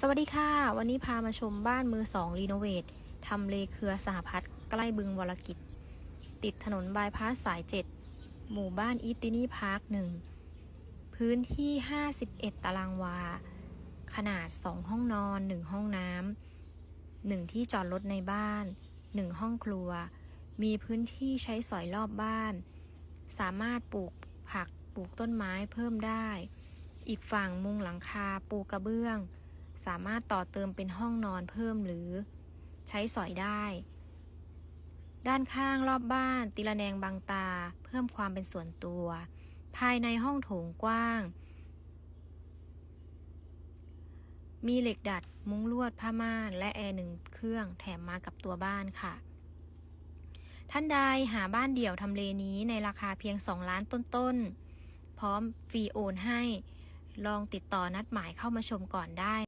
สวัสดีค่ะ วันนี้พามาชมบ้านมือสองรีโนเวททำเลเครือสหพัฒน์ใกล้บึงวรกิจ ติดถนนบายพาสสายเจ็ดหมู่บ้านอีตินี่พาร์คหนึ่งพื้นที่ 51 ตารางวา ขนาด 2 ห้องนอน 1 ห้องน้ำหนึ่งที่จอดรถในบ้าน 1 ห้องครัว มีพื้นที่ใช้สอยรอบบ้าน สามารถปลูกผักปลูกต้นไม้เพิ่มได้ อีกฝั่งมุงหลังคาปูกระเบื้อง สามารถต่อเติมเป็นห้องนอนเพิ่มหรือใช้สอยได้ ด้านข้างรอบบ้านติละแนงบางตา เพิ่มความเป็นส่วนตัว ภายในห้องโถงกว้าง มีเหล็กดัด มุ้งลวดผ้าม่าน และแอร์หนึ่งเครื่องแถมมากับตัวบ้านค่ะ ท่านใดหาบ้านเดี่ยวทำเลนี้ในราคาเพียง 2 ล้านต้นๆ พร้อมฟรีโอนให้ลองติดต่อนัดหมายเข้ามาชมก่อนได้